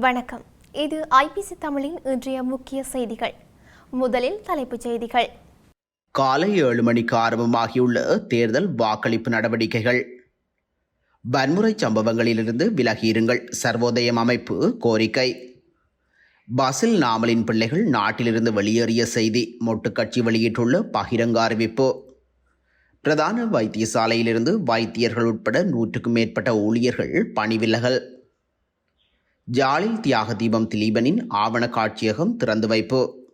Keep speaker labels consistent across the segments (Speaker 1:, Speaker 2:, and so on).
Speaker 1: வணக்கம். இது ஐபிசி தமிழின் இன்றைய முக்கிய செய்திகள். முதலில் தலைப்புச் செய்திகள்.
Speaker 2: காலை ஏழு மணிக்கு ஆரம்பமாகியுள்ள தேர்தல் வாக்களிப்பு நடவடிக்கைகள். வன்முறை சம்பவங்களிலிருந்து விலகியிருங்கள் சர்வோதயம் அமைப்பு கோரிக்கை. பசில் நாமலின் பிள்ளைகள் நாட்டிலிருந்து வெளியேறிய செய்தி மொட்டுக்கட்சி வெளியிட்டுள்ள பகிரங்க அறிவிப்பு. பிரதான வைத்தியசாலையிலிருந்து வைத்தியர்கள் உட்பட நூற்றுக்கும் மேற்பட்ட ஊழியர்கள் பணிவிலகல். ஜாலில் தியாக தீபம் திலீபனின் ஆவண காட்சியகம் திறந்து வைப்பு.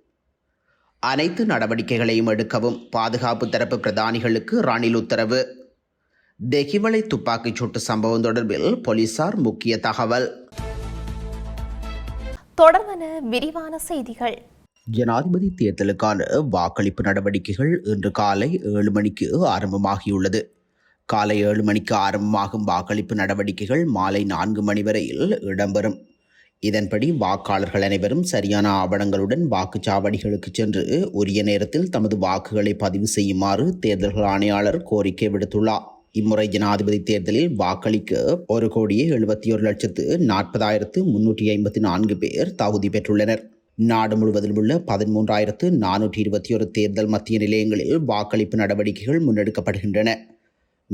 Speaker 2: அனைத்து நடவடிக்கைகளையும் எடுக்கவும் பாதுகாப்பு தரப்பு பிரதானிகளுக்கு ரணில் உத்தரவு. தெகிவளை துப்பாக்கிச் சூட்டு சம்பவம் தொடர்பில் போலீசார் முக்கிய தகவல்.
Speaker 1: தொடர்வன விரிவான செய்திகள்.
Speaker 2: ஜனாதிபதி தேர்தலுக்கான வாக்களிப்பு நடவடிக்கைகள் இன்று காலை ஏழு மணிக்கு ஆரம்பமாகியுள்ளது. காலை ஏழு மணிக்கு ஆரம்பமாகும் வாக்களிப்பு நடவடிக்கைகள் மாலை நான்கு மணி வரையில் இடம்பெறும். இதன்படி வாக்காளர்கள் அனைவரும் சரியான ஆவணங்களுடன் வாக்குச்சாவடிகளுக்கு சென்று உரிய நேரத்தில் தமது வாக்குகளை பதிவு செய்யுமாறு தேர்தல்கள் ஆணையாளர் கோரிக்கை விடுத்துள்ளார். இம்முறை ஜனாதிபதி தேர்தலில் வாக்களிக்க ஒரு கோடியே எழுபத்தி ஒரு லட்சத்து நாற்பதாயிரத்து முன்னூற்றி ஐம்பத்தி நான்கு பேர் தகுதி பெற்றுள்ளனர். நாடு முழுவதிலும் உள்ள பதிமூன்றாயிரத்து நானூற்றி இருபத்தி ஒரு தேர்தல் மத்திய நிலையங்களில் வாக்களிப்பு நடவடிக்கைகள் முன்னெடுக்கப்படுகின்றன.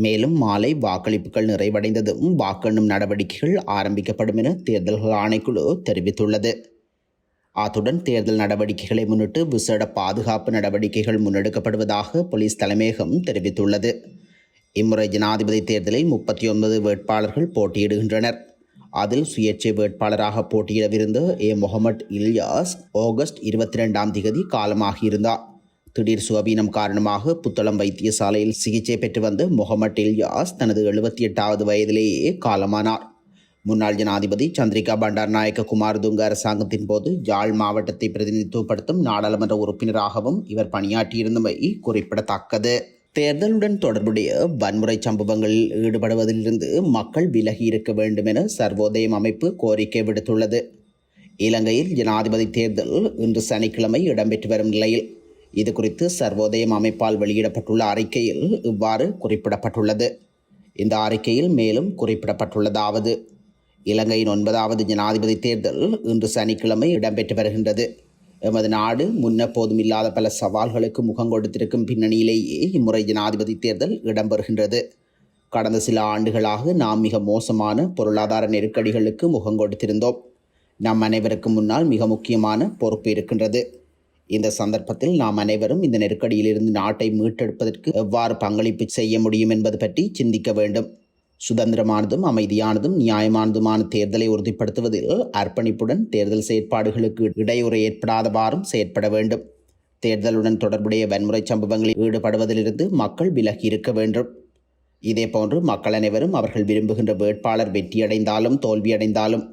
Speaker 2: மேலும் மாலை வாக்களிப்புகள் நிறைவடைந்ததும் வாக்கெண்ணும் நடவடிக்கைகள் ஆரம்பிக்கப்படும் என தேர்தல்கள் ஆணைக்குழு தெரிவித்துள்ளது. அத்துடன் தேர்தல் நடவடிக்கைகளை முன்னிட்டு விசேட பாதுகாப்பு நடவடிக்கைகள் முன்னெடுக்கப்படுவதாக போலீஸ் தலைமையகம் தெரிவித்துள்ளது. இம்முறை ஜனாதிபதி தேர்தலில் முப்பத்தி ஒன்பது வேட்பாளர்கள் போட்டியிடுகின்றனர். அதில் சுயேட்சை வேட்பாளராக போட்டியிடவிருந்த ஏ. முகமட் இல்யாஸ் ஆகஸ்ட் இருபத்தி ரெண்டாம் திகதி காலமாகியிருந்தார். திடீர் சுவாபீனம் காரணமாக புத்தளம் வைத்தியசாலையில் சிகிச்சை பெற்று வந்த முகமட் இல்யாஸ் தனது எழுபத்தி எட்டாவது வயதிலேயே காலமானார். முன்னாள் ஜனாதிபதி சந்திரிகா பண்டார் நாயக்க குமார் குமாரதுங்க அரசாங்கத்தின் போது ஜாழ் மாவட்டத்தை பிரதிநிதித்துவப்படுத்தும் நாடாளுமன்ற உறுப்பினராகவும் இவர் பணியாற்றியிருந்தமை குறிப்பிடத்தக்கது. தேர்தலுடன் தொடர்புடைய வன்முறை சம்பவங்களில் ஈடுபடுவதிலிருந்து மக்கள் விலகி இருக்க வேண்டும் என சர்வோதயம் அமைப்பு கோரிக்கை விடுத்துள்ளது. இலங்கையில் ஜனாதிபதி தேர்தல் இன்று சனிக்கிழமை இடம்பெற்று வரும் நிலையில் இது குறித்து சர்வோதயம் அமைப்பால் வெளியிடப்பட்டுள்ள அறிக்கையில் இவ்வாறு குறிப்பிடப்பட்டுள்ளது. இந்த அறிக்கையில் மேலும் குறிப்பிடப்பட்டுள்ளதாவது இலங்கையின் ஒன்பதாவது ஜனாதிபதி தேர்தல் இன்று சனிக்கிழமை இடம்பெற்று வருகின்றது. எமது நாடு முன்னெப்போதும் இல்லாத பல சவால்களுக்கு முகம் கொடுத்திருக்கும் பின்னணியிலேயே இம்முறை ஜனாதிபதி தேர்தல் இடம்பெறுகின்றது. கடந்த சில ஆண்டுகளாக நாம் மிக மோசமான பொருளாதார நெருக்கடிகளுக்கு முகம் கொடுத்திருந்தோம். நம் அனைவருக்கும் முன்னால் மிக முக்கியமான பொறுப்பு இருக்கின்றது. இந்த சந்தர்ப்பத்தில் நாம் அனைவரும் இந்த நெருக்கடியிலிருந்து நாட்டை மீட்டெடுப்பதற்கு எவ்வாறு பங்களிப்பு செய்ய முடியும் என்பது பற்றி சிந்திக்க வேண்டும். சுதந்திரமானதும் அமைதியானதும் நியாயமானதுமான தேர்தலை உறுதிப்படுத்துவதில் அர்ப்பணிப்புடன் தேர்தல் செயற்பாடுகளுக்கு இடையூறு ஏற்படாதவாறும் செயற்பட வேண்டும். தேர்தலுடன் தொடர்புடைய வன்முறை சம்பவங்களில் ஈடுபடுவதிலிருந்து மக்கள் விலகி இருக்க வேண்டும். இதேபோன்று மக்கள் அனைவரும் அவர்கள் விரும்புகின்ற வேட்பாளர் வெற்றியடைந்தாலும் தோல்வியடைந்தாலும்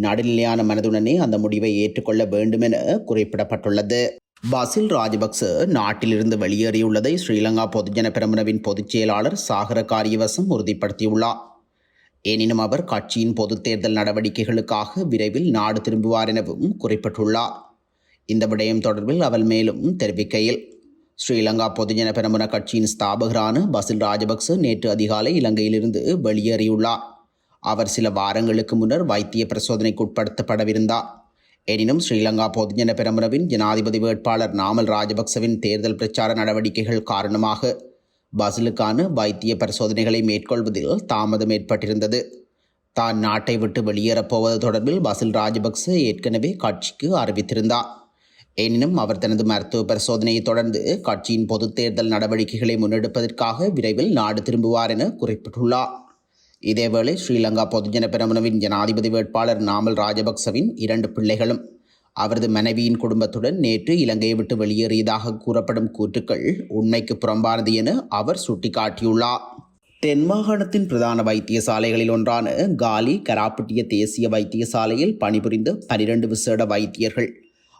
Speaker 2: நடுநிலையான மனதுடனே அந்த முடிவை ஏற்றுக்கொள்ள வேண்டும் என குறிப்பிடப்பட்டுள்ளது. பசில் ராஜபக்ச நாட்டிலிருந்து வெளியேறியுள்ளதை ஸ்ரீலங்கா பொதுஜன பெரமுனவின் பொதுச் செயலாளர் சாகர காரியவசம் உறுதிப்படுத்தியுள்ளார். எனினும் அவர் கட்சியின் பொதுத் தேர்தல் நடவடிக்கைகளுக்காக விரைவில் நாடு திரும்புவார் எனவும் குறிப்பிட்டுள்ளார். இந்த விடயம் தொடர்பில் அவர் மேலும் தெரிவிக்கையில் ஸ்ரீலங்கா பொதுஜன பெரமுன கட்சியின் ஸ்தாபகரான பசில் ராஜபக்ச நேற்று அதிகாலை இலங்கையிலிருந்து வெளியேறியுள்ளார். அவர் சில வாரங்களுக்கு முன்னர் வைத்திய பரிசோதனைக்கு உட்படுத்தப்படவிருந்தார். எனினும் ஸ்ரீலங்கா பொதுஜன பெரமுனவின் ஜனாதிபதி வேட்பாளர் நாமல் ராஜபக்சவின் தேர்தல் பிரச்சார நடவடிக்கைகள் காரணமாக பசிலுக்கான வைத்திய பரிசோதனைகளை மேற்கொள்வதில் தாமதம் ஏற்பட்டிருந்தது. தான் நாட்டை விட்டு வெளியேறப்போவது தொடர்பில் பசில் ராஜபக்ச ஏற்கனவே கட்சிக்கு அறிவித்திருந்தார். எனினும் அவர் தனது மருத்துவ பரிசோதனையை தொடர்ந்து கட்சியின் பொதுத் தேர்தல் நடவடிக்கைகளை முன்னெடுப்பதற்காக விரைவில் நாடு திரும்புவார் என குறிப்பிட்டுள்ளார். இதேவேளை ஸ்ரீலங்கா பொதுஜன பெரமுனவின் ஜனாதிபதி வேட்பாளர் நாமல் ராஜபக்சவின் இரண்டு பிள்ளைகளும் அவரது மனைவியின் குடும்பத்துடன் நேற்று இலங்கையை விட்டு வெளியேறியதாக கூறப்படும் கூற்றுக்கள் உண்மைக்கு புறம்பானது என அவர் சுட்டிக்காட்டியுள்ளார். தென்மாகாணத்தின் பிரதான வைத்தியசாலைகளில் ஒன்றான காலி கராப்பட்டிய தேசிய வைத்தியசாலையில் பணிபுரிந்த பனிரெண்டு விசேட வைத்தியர்கள்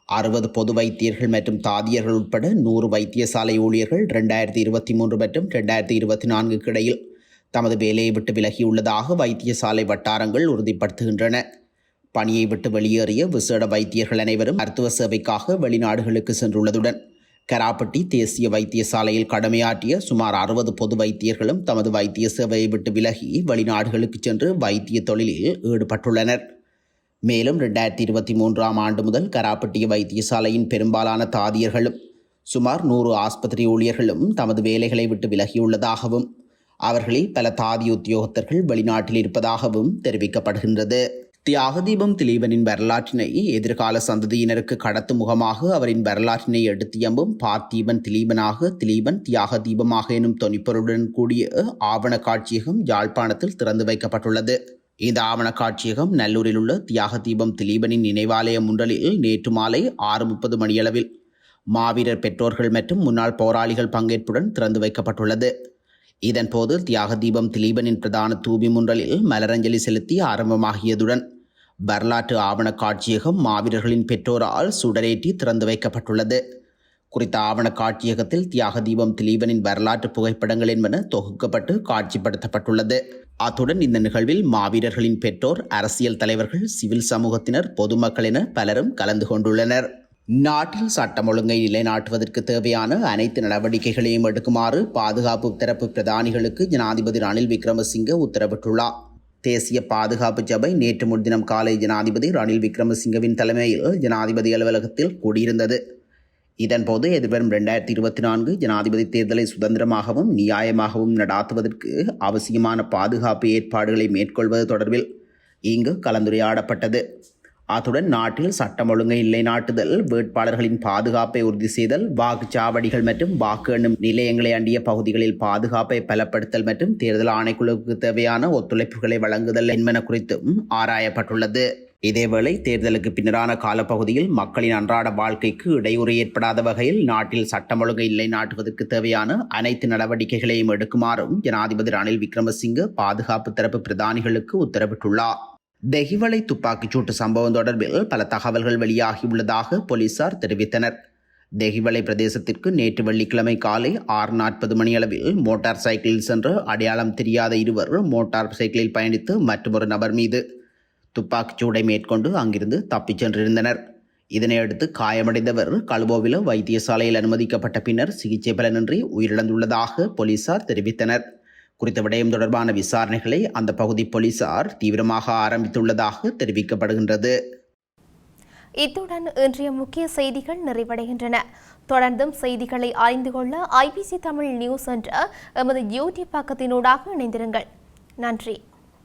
Speaker 2: அறுபது பொது வைத்தியர்கள் மற்றும் தாதியர்கள் உட்பட நூறு வைத்தியசாலை ஊழியர்கள் ரெண்டாயிரத்தி இருபத்தி மூன்று மற்றும் ரெண்டாயிரத்தி இருபத்தி நான்குக்கு இடையில் தமது வேலையை விட்டு விலகியுள்ளதாக வைத்தியசாலை வட்டாரங்கள் உறுதிப்படுத்துகின்றன. பணியை விட்டு வெளியேறிய விசேட வைத்தியர்கள் அனைவரும் மருத்துவ சேவைக்காக வெளிநாடுகளுக்கு சென்றுள்ளதுடன் கராப்பட்டி தேசிய வைத்தியசாலையில் கடமையாற்றிய சுமார் அறுபது பொது வைத்தியர்களும் தமது வைத்திய சேவையை விட்டு விலகி வெளிநாடுகளுக்கு சென்று வைத்திய தொழிலில் ஈடுபட்டுள்ளனர். மேலும் ரெண்டாயிரத்தி இருபத்தி மூன்றாம் ஆண்டு முதல் கராப்பட்டிய வைத்தியசாலையின் பெரும்பாலான தாதியர்களும் சுமார் நூறு ஆஸ்பத்திரி ஊழியர்களும் தமது வேலைகளை விட்டு விலகியுள்ளதாகவும் அவர்களில் பல தாதி உத்தியோகத்தர்கள் வெளிநாட்டில் இருப்பதாகவும் தெரிவிக்கப்படுகின்றது. தியாகதீபம் திலீபனின் வரலாற்றினை எதிர்கால சந்ததியினருக்கு கடத்தும் முகமாக அவரின் வரலாற்றினை எடுத்தியம்பும் பார்த்தீபன் திலீபனாக திலீபன் தியாக தீபமாக எனும் தொனிப்பொருளுடன் கூடிய ஆவண காட்சியகம் யாழ்ப்பாணத்தில் திறந்து வைக்கப்பட்டுள்ளது. இந்த ஆவண காட்சியகம் நல்லூரில் உள்ள தியாக தீபம் திலீபனின் நினைவாலயம் ஒன்றலில் நேற்று மாலை ஆறு முப்பது மணியளவில் மாவீரர் பெற்றோர்கள் மற்றும் முன்னாள் போராளிகள் பங்கேற்புடன் திறந்து வைக்கப்பட்டுள்ளது. இதன்போது தியாக தீபம் திலீபனின் பிரதான தூபி முன்றலில் மலரஞ்சலி செலுத்தி ஆரம்பமாகியதுடன் வரலாற்று ஆவண காட்சியகம் மாவீரர்களின் பெற்றோரால் சுடரேற்றி திறந்து வைக்கப்பட்டுள்ளது. குறித்த ஆவண காட்சியகத்தில் தியாக தீபம் திலீபனின் வரலாற்று புகைப்படங்கள் என்பன தொகுக்கப்பட்டு காட்சிப்படுத்தப்பட்டுள்ளது. அத்துடன் இந்த நிகழ்வில் மாவீரர்களின் பெற்றோர் அரசியல் தலைவர்கள் சிவில் சமூகத்தினர் பொதுமக்கள் என பலரும் கலந்து கொண்டுள்ளனர். நாட்டில் சட்டம் ஒழுங்கை நிலைநாட்டுவதற்கு தேவையான அனைத்து நடவடிக்கைகளையும் எடுக்குமாறு பாதுகாப்பு தரப்பு பிரதானிகளுக்கு ஜனாதிபதி ரணில் விக்ரமசிங்க உத்தரவிட்டுள்ளார். தேசிய பாதுகாப்பு சபை நேற்று முன்தினம் காலை ஜனாதிபதி ரணில் விக்ரமசிங்கவின் தலைமையில் ஜனாதிபதி அலுவலகத்தில் கூடியிருந்தது. இதன்போது எதிர்வரும் ரெண்டாயிரத்தி இருபத்தி நான்கு ஜனாதிபதி தேர்தலை சுதந்திரமாகவும் நியாயமாகவும் நடாத்துவதற்கு அவசியமான பாதுகாப்பு ஏற்பாடுகளை மேற்கொள்வது தொடர்பில் இங்கு கலந்துரையாடப்பட்டது. அத்துடன் நாட்டில் சட்டம் ஒழுங்கை நிலைநாட்டுதல் வேட்பாளர்களின் பாதுகாப்பை உறுதி செய்தல் வாக்குச்சாவடிகள் மற்றும் வாக்கு எண்ணும் நிலையங்களை அண்டிய பகுதிகளில் பாதுகாப்பை பலப்படுத்தல் மற்றும் தேர்தல் ஆணைக்குழுவுக்கு தேவையான ஒத்துழைப்புகளை வழங்குதல் என்பன குறித்தும் ஆராயப்பட்டுள்ளது. இதேவேளை தேர்தலுக்கு பின்னரான காலப்பகுதியில் மக்களின் அன்றாட வாழ்க்கைக்கு இடையூறு ஏற்படாத வகையில் நாட்டில் சட்டம் ஒழுங்கை நிலைநாட்டுவதற்கு தேவையான அனைத்து நடவடிக்கைகளையும் எடுக்குமாறும் ஜனாதிபதி ரணில் விக்ரமசிங்க பாதுகாப்பு தரப்பு பிரதானிகளுக்கு உத்தரவிட்டுள்ளார். தெஹிவளை துப்பாக்கிச்சூட்டு சம்பவம் தொடர்பில் பல தகவல்கள் வெளியாகியுள்ளதாக போலீசார் தெரிவித்தனர். தெஹிவளை பிரதேசத்திற்கு நேற்று வெள்ளிக்கிழமை காலை ஆறு நாற்பது மணியளவில் மோட்டார் சைக்கிளில் சென்று அடையாளம் தெரியாத இருவர் மோட்டார் சைக்கிளில் பயணித்து மற்றொரு நபர் மீது துப்பாக்கிச்சூடை மேற்கொண்டு அங்கிருந்து தப்பிச் சென்றிருந்தனர். இதனையடுத்து காயமடைந்தவர் கல்போவில வைத்தியசாலையில் அனுமதிக்கப்பட்ட பின்னர் சிகிச்சை பலனின்றி உயிரிழந்துள்ளதாக போலீசார் தெரிவித்தனர். குறித்த விடயம் தொடர்பான விசாரணைகளை அந்த பகுதி போலீசார் தீவிரமாக ஆரம்பித்துள்ளதாக தெரிவிக்கப்படுகின்றது.
Speaker 1: இத்துடன் இன்றைய முக்கிய செய்திகள் நிறைவடைகின்றன. தொடர்ந்தும் செய்திகளை அறிந்து கொள்ள ஐபிசி தமிழ் நியூஸ் என்ற எமது யூடியூப் பக்கத்தினூடாக இணைந்திருங்கள். நன்றி.